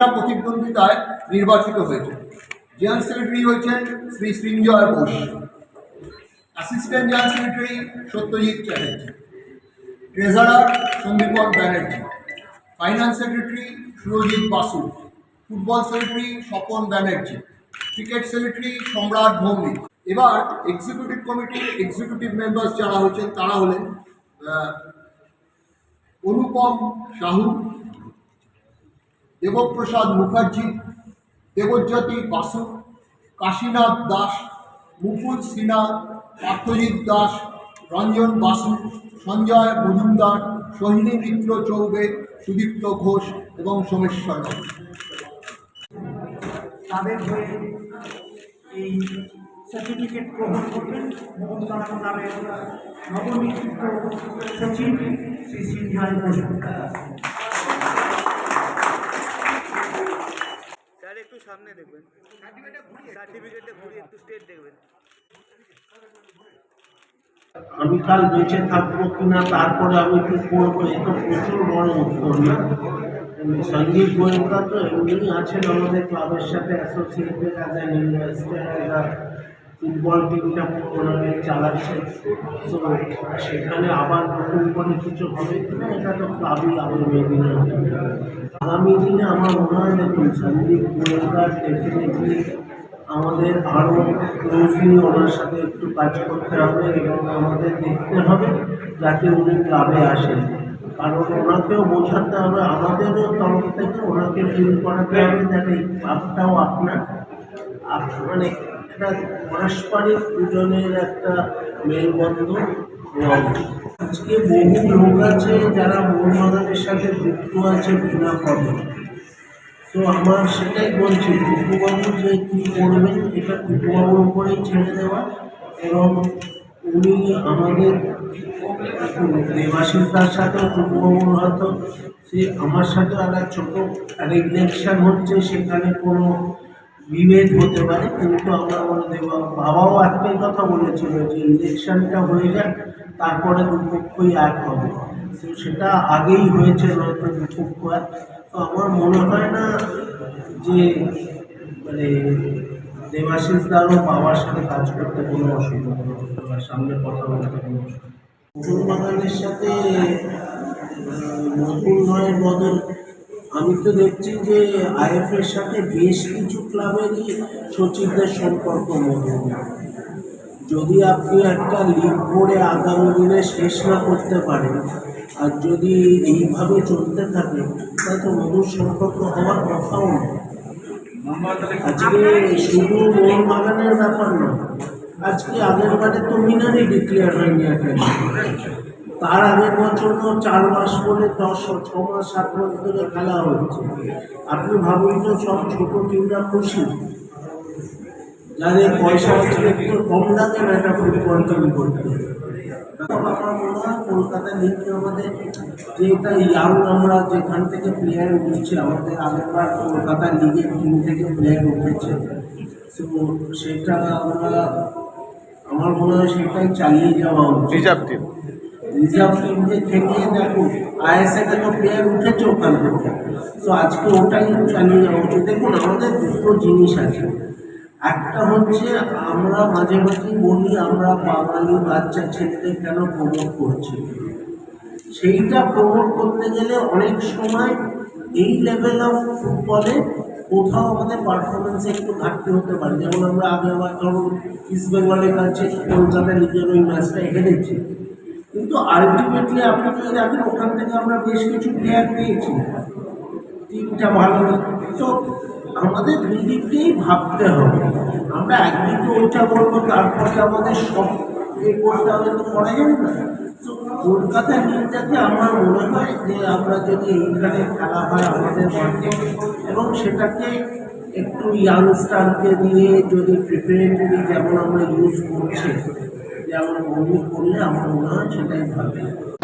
প্রতিদ্বন্দ্বিতায় নির্বাচিত হয়েছে। জেনারেল সেক্রেটারি হয়েছেন Shri Srinjoy Bose assistant general secretary Satyajit Chatterjee. Treasurer Sandipan Banerjee. Finance secretary Surajit Basu. Football secretary Swapan Banerjee. Cricket secretary Samrat Bhowmik. এবার executive কমিটির executive members যারা হচ্ছেন তারা হলেন অনুপম সাহু। দেবপ্রসাদ মুখার্জি, দেবজ্যোতি বাসু, কাশীনাথ দাস, মুকুল সিনহা, পার্থজিৎ দাস, রঞ্জন বাসু, সঞ্জয় মজুমদার সোহিনী মিত্র চৌবে, সুদীপ্ত ঘোষ এবং সোমেশ্বর। তাদের হয়ে এই সার্টিফিকেট গ্রহণ করবেন মোহনবাগান ক্লাবের নবনিযুক্ত সচিব শ্রী মজুমদার একটু সামনে দেখবেন। সার্টিফিকেটে ঘুরিয়ে একটু। স্টেট দেখবেন। আমি কাল বেঁচে থাকব কিনা তারপরে আমি কি করব এ তো প্রচুর বড় উত্তর না? সঞ্জীব গোয়েঙ্কা তো এমনি আছেন আমাদের ক্লাবের সাথে associated as an investor football টিমটা ওনারা চালাচ্ছেন তো সেখানে আবার নতুন করে কিছু হবে কিনা, এটা তো ক্লাবই মেনে নেবে আগামী দিনে আমার মনে হয় দেখুন সঞ্জীব গোয়েঙ্কা ডেফিনেটলি আমাদের আরও ক্লোজলি ওনার সাথে একটু কাজ করতে হবে এবং আমাদের দেখতে হবে যাতে উনি ক্লাবে আসেন। কারণ ওনাকেও বোঝাতে হবে, আমাদেরও তরফ থেকে ওনাকে ফিল করাতে হবে যাতে এই ক্লাবটাও আপনার, আপ- মানে একটা পারস্পরিক দুজনের একটা মেলবন্ধন। আজকে বহু লোক আছে যারা মোহনবাগানের সাথে যুক্ত আছে বিনা পদে তো আমার সেটাই বলছি টুকুবাবু যে কী করবেন এটা টুকুবাবুর উপরেই ছেড়ে দেওয়া এবং উনি আমাদের দেবাশিসদার সাথেও টুকুবাবুর হয়তো, সে আমার সাথে একটা ছোটো একটা ইলেকশন হচ্ছে, সেখানে কোনো বিভেদ হতে পারে, কিন্তু আমরা বলে দেবা বাবাও একটাই কথা বলেছিল যে ইলেকশনটা হয়ে যাক, তারপরে দুপক্ষই এক হবে। তো সেটা আগেই হয়েছে নয়তো দুপক্ষ এক। তো আমার মনে হয় না যে মানে দেবাশিস দারও বাবার সাথে কাজ করতে কোনো অসুবিধা হবে সামনে কথা বলতে কোনো অসুবিধা বাগানের সাথে নতুন নয়ের বদল আমি তো দেখছি যে আইএফ এর সাথে বেশ কিছু ক্লাবেরই সচিবদের সম্পর্ক মধুর যদি আপনি একটা লিগ করে আগামী দিনে শেষ না করতে পারেন, আর যদি এইভাবে চলতে থাকে, তাহলে তো মধুর সম্পর্ক হওয়ার কথাও নয়। আজকে শুধু মোহনবাগানের ব্যাপার নয়, আজকে আগের বারে তো মিনারই ডিক্লেয়ার হয়নি একেবারে তার আগের বছর তো চার মাস করে দশ ছ মাস, সাত মাস ধরে খেলা হচ্ছে আপনি ভাবুন তো সব ছোটো টিমরা খুশি। যাদের পয়সা হচ্ছে একটু কম লাগে না একটা ফুটবল টিম করতে আমার মনে হয় কলকাতা লিগকে আমাদের যে এটা ইয়াং আমরা যেখান থেকে প্লেয়ার উঠছে, আমাদের আগেরবার কলকাতা লিগের টিম থেকে প্লেয়ার উঠেছে, তো সেটা আমরা, আমার মনে হয় সেটাই চালিয়ে যাওয়া উচিত। রিজার্ভ টিম টিমকে খেলিয়ে দেখুন আইএসএ তে প্লেয়ার উঠেছে ওখান থেকে। তো আজকে ওটাই চালিয়ে যাওয়া উচিত। দেখুন, আমাদের দুটো জিনিস আছে। একটা হচ্ছে, আমরা মাঝে মাঝে বলি, আমরা বাঙালি বাচ্চা ছেলেদের কেন প্রমোট করছি? সেইটা প্রমোট করতে গেলে অনেক সময় এই লেভেল অফ ফুটবলে কোথাও আমাদের পারফরমেন্সে একটু ঘাটতি হতে পারে। যেমন আমরা আগেরবার ধরুন ইস্ট বেঙ্গলের কাছে কলকাতা লিগের ওই ম্যাচটা হেরেছি। কিন্তু আলটিমেটলি আপনি যদি দেখেন, ওখান থেকে আমরা বেশ কিছু প্লেয়ার পেয়েছি। টিমটা ভালো তো আমাদের দুদিককেই ভাবতে হবে। আমরা একদিকে ওইটা বলব, তারপরে আমাদের সব এ করতে হবে তো করা যাবে না। তো কলকাতা লিগটাকে আমার মনে হয় যে আমরা যদি এইখানে খেলা হয় আমাদের মাঠে, এবং সেটাকে একটু ইয়াংস্টারকে দিয়ে যদি প্রিপারেটরি যেমন আমরা ইউজ করছি যেমন মনে করলে আমার মনে হয় সেটাই ভালো